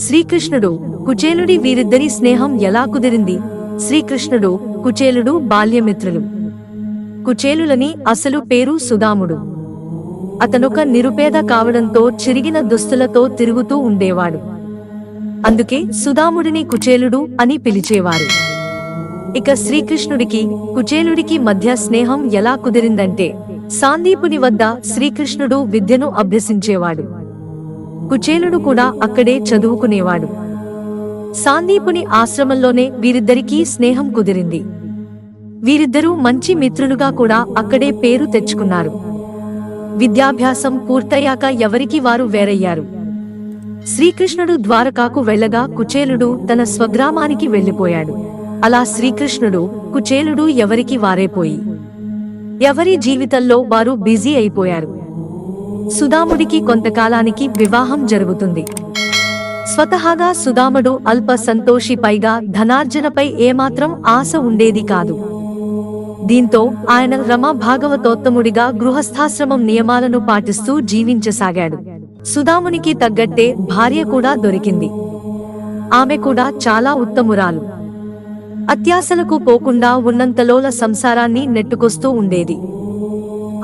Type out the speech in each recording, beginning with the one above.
శ్రీకృష్ణుడు కుచేలుడి వీరిద్దరి స్నేహం ఎలా కుదిరింది? శ్రీకృష్ణుడు కుచేలుడు బాల్యమిత్రులు. కుచేలులని అసలు పేరు సుదాముడు అతనొక నిరుపేద కావడంతో చిరిగిన దుస్తులతో తిరుగుతూ ఉండేవాడు. అందుకే సుదాముడిని కుచేలుడు అని పిలిచేవారు. ఇక శ్రీకృష్ణుడికి కుచేలుడికి మధ్య స్నేహం ఎలా కుదిరిందంటే సాందీపుని వద్ద శ్రీకృష్ణుడు విద్యను అభ్యసించేవాడు. కుచేలుడు కూడా అక్కడే చదువుకునేవాడు. సాందీపుని ఆశ్రమంలోనే వీరిద్దరికీ స్నేహం కుదిరింది. వీరిద్దరూ మంచి మిత్రులుగా కూడా అక్కడే పేరు తెచ్చుకున్నారు. విద్యాభ్యాసం పూర్తయ్యాక ఎవరికి వారు వేరయ్యారు. శ్రీకృష్ణుడు ద్వారకాకు వెళ్ళగా కుచేలుడు తన స్వగ్రామానికి వెళ్ళిపోయాడు. అలా శ్రీకృష్ణుడు కుచేలుడు ఎవరికి వారైపోయి ఎవరి జీవితంలో వారు బిజీ అయిపోయారు. సుదాముడికి కొంతకాలానికి వివాహం జరుగుతుంది. స్వతహాగా సుదాముడు అల్ప సంతోషి పైగా ధనార్జనపై ఏమాత్రం ఆశ ఉండేది కాదు. దీంతో ఆయన రమ భాగవతోత్తముడిగా గృహస్థాశ్రమం నియమాలను పాటిస్తూ జీవించసాగాడు. సుదామునికి తగ్గట్టే భార్య కూడా దొరికింది. ఆమె కూడా చాలా ఉత్తమురాలు. అత్యాశలకు పోకుండా ఉన్నంతలోల సంసారాన్ని నెట్టుకొస్తూ ఉండేది.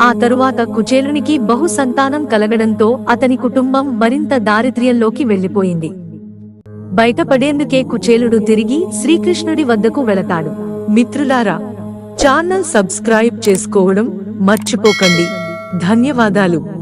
ఆ తరువాత కుచేలునికి బహు సంతానం కలగడంతో అతని కుటుంబం మరింత దారిద్ర్యంలోకి వెళ్ళిపోయింది బయటపడేందుకే కుచేలుడు తిరిగి శ్రీకృష్ణుడి వద్దకు వెళతాడు. మిత్రులారా ఛానల్ సబ్స్క్రైబ్ చేసుకోవడం మర్చిపోకండి. ధన్యవాదాలు.